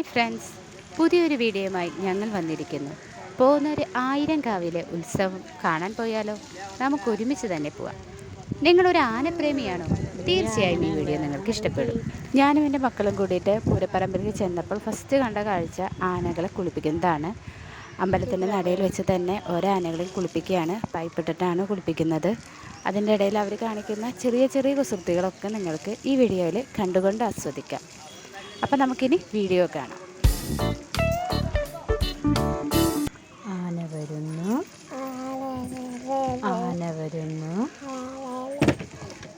Hi friends. പുതിയൊരു വീഡിയോയുമായി ഞങ്ങൾ വന്നിരിക്കുന്നു. പോകുന്നൊരു ആയിരം കാവിലെ ഉത്സവം കാണാൻ പോയാലോ? നമുക്ക് ഒരുമിച്ച് തന്നെ പോവാം. നിങ്ങളൊരു ആനപ്രേമിയാണോ? തീർച്ചയായും ഈ വീഡിയോ നിങ്ങൾക്ക് ഇഷ്ടപ്പെടും. ഞാനും എന്റെ മക്കളും കൂടിയിട്ട് പൂരപ്പറമ്പിലേക്ക് ചെന്നപ്പോൾ ഫസ്റ്റ് കണ്ട കാഴ്ച ആനകളെ കുളിപ്പിക്കുന്നതാണ്. അമ്പലത്തിന്റെ നടയിൽ വെച്ച് തന്നെ ഓരോ ആനകളെയും കുളിപ്പിക്കുകയാണ്. പൈപ്പിട്ടിട്ടാണ് കുളിപ്പിക്കുന്നത്. അതിന്റെ ഇടയിൽ അവർ കാണിക്കുന്ന ചെറിയ ചെറിയ കുസൃതികളൊക്കെ നിങ്ങൾക്ക് ഈ വീഡിയോയിൽ കണ്ടുകൊണ്ട് ആസ്വദിക്കാം. അപ്പം നമുക്കിനി വീഡിയോ കാണാം. ആന വരുന്നു. ആന വരുന്നു.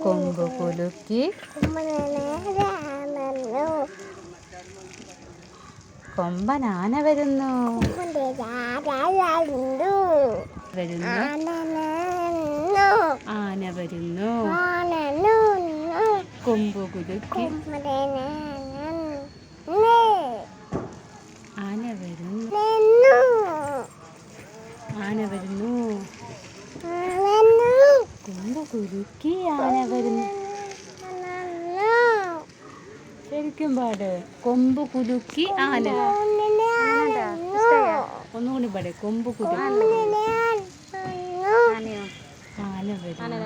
കൊമ്പ് കുലുക്കി. കൊമ്പൻ ആന വരുന്നു. വരുന്നു. ആന വരുന്നു. കൊമ്പ് കുലുക്കി ആന വരുന്നു ആന വരുന്നു കൊമ്പ് കുലുക്കി ആന വരുന്നു ശരിക്കും പാട്. കൊമ്പ് കുലുക്കി ആന. ഒന്നുകൂടി പാടെ. കൊമ്പ് കുലുക്കി ആന വരുന്നു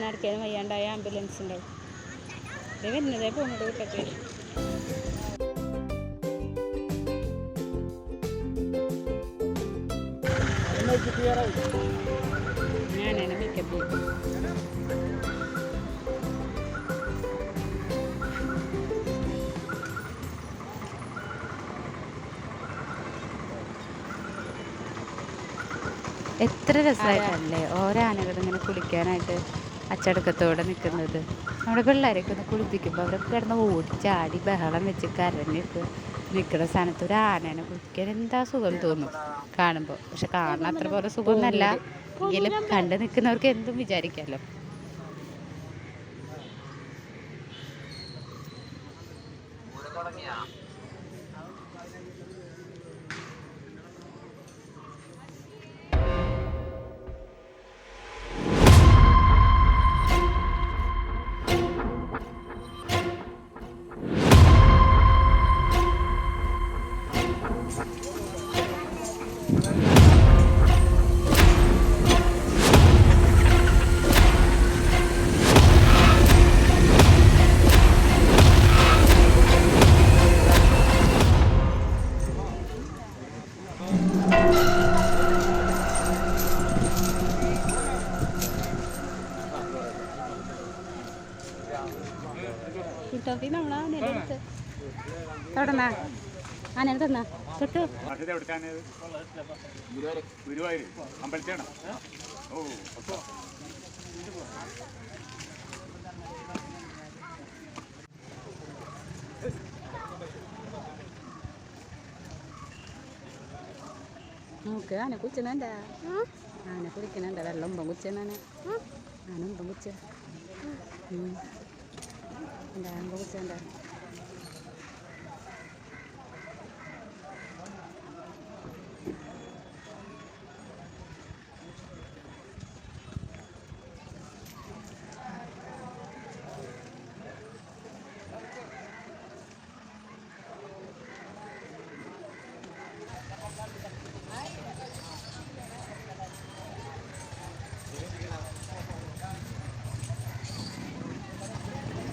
നടക്കാൻ വയ്യാണ്ടായ ആംബുലൻസ് ഉണ്ടാവും വരുന്നതേ പോകുന്നത് കൂട്ടത്തിൽ ഞാനാണ് മേക്കപ്പ് എത്ര രസമായിട്ടല്ലേ ഓരോ ആനകൾ ഇങ്ങനെ കുളിക്കാനായിട്ട്. അച്ചടക്കത്തോടെ നിൽക്കുന്നത്. നമ്മുടെ പിള്ളേരൊക്കെ ഒന്ന് കുളിപ്പിക്കുമ്പോൾ അവരൊക്കെ കിടന്ന് ഓടി ചാടി ബഹളം വെച്ച് കരഞ്ഞിട്ട് നിൽക്കുന്ന സ്ഥാനത്ത് ഒരു ആനേനെ കുളിക്കാൻ എന്താ സുഖം തോന്നും കാണുമ്പോൾ പക്ഷെ കാണാൻ അത്ര പോലെ സുഖമൊന്നല്ല. എങ്കിലും കണ്ട് നിൽക്കുന്നവർക്ക് എന്തും വിചാരിക്കാമല്ലോ നമ്മളെ തന്നാ? തൊട്ടു. ഗുരുവായൂർ അമ്പലത്തിലാണ്? ഓ നോക്ക് ആന കുച്ചനുണ്ട ആന കുടിക്കണുണ്ട് വെള്ളം ഉമ്പം ആനും ആന 真的，我真的。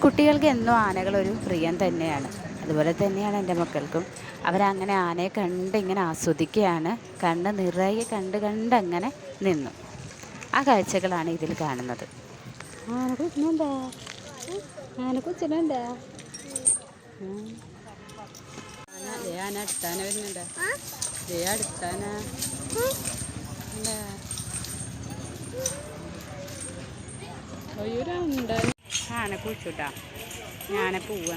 കുട്ടികൾക്ക് എന്നും ആനകളൊരു ഒരു പ്രിയം തന്നെയാണ്. അതുപോലെ തന്നെയാണ് എന്റെ മക്കൾക്കും. അവരങ്ങനെ ആനയെ കണ്ട് ഇങ്ങനെ ആസ്വദിക്കുകയാണ്. കണ്ണ് നിറയെ കണ്ട് കണ്ട് അങ്ങനെ നിന്നു. ആ കാഴ്ചകളാണ് ഇതിൽ കാണുന്നത്. ഒയ്യൂരുണ്ട് ആന കുളിച്ചുട്ടാ. ഞാനെ പോവാ.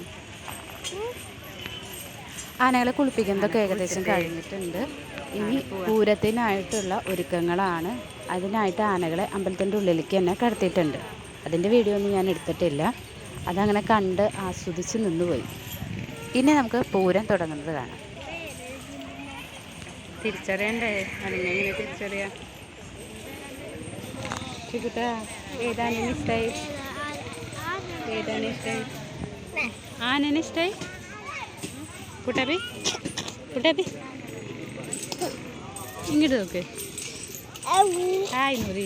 ആനകളെ കുളിപ്പിക്കുന്നതൊക്കെ ഏകദേശം കഴിഞ്ഞിട്ടുണ്ട്. ഇനി പൂരത്തിനായിട്ടുള്ള ഒരുക്കങ്ങളാണ്. അതിനായിട്ട് ആനകളെ അമ്പലത്തിന്റെ ഉള്ളിലേക്ക് തന്നെ കടത്തിയിട്ടുണ്ട്. അതിന്റെ വീഡിയോ ഒന്നും ഞാൻ എടുത്തിട്ടില്ല. അതങ്ങനെ കണ്ട് ആസ്വദിച്ച് നിന്നുപോയി. ഇനി നമുക്ക് പൂരം തുടങ്ങുന്നത് കാണാം. തിരിച്ചറിയണ്ടേ? അതിനെങ്ങനെ തിരിച്ചറിയാം. ഏതാണ് ഇഷ്ടായി? ആനനെ കുട്ടാപ്പി ഇങ്ങോട്ട് നോക്ക്. ഹായ് നൂറി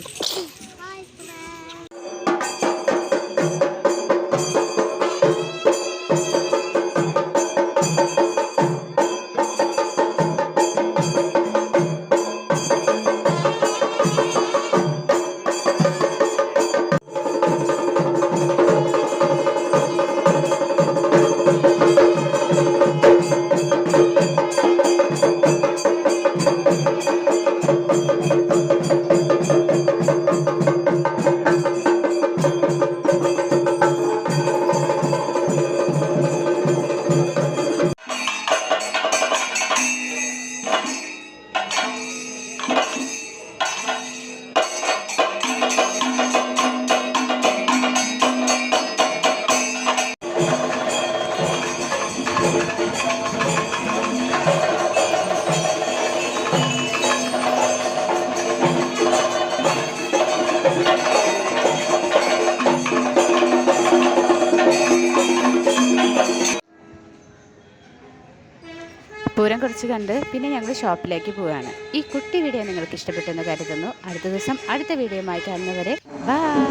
പൂരം കുറച്ച് കണ്ട് പിന്നെ ഞങ്ങൾ ഷോപ്പിലേക്ക് പോവുകയാണ് ഈ കുട്ടി വീഡിയോ നിങ്ങൾക്ക് ഇഷ്ടപ്പെട്ടെന്ന് കരുതുന്നു. അടുത്ത ദിവസം അടുത്ത വീഡിയോയുമായി കാണുന്നവരെ ബൈ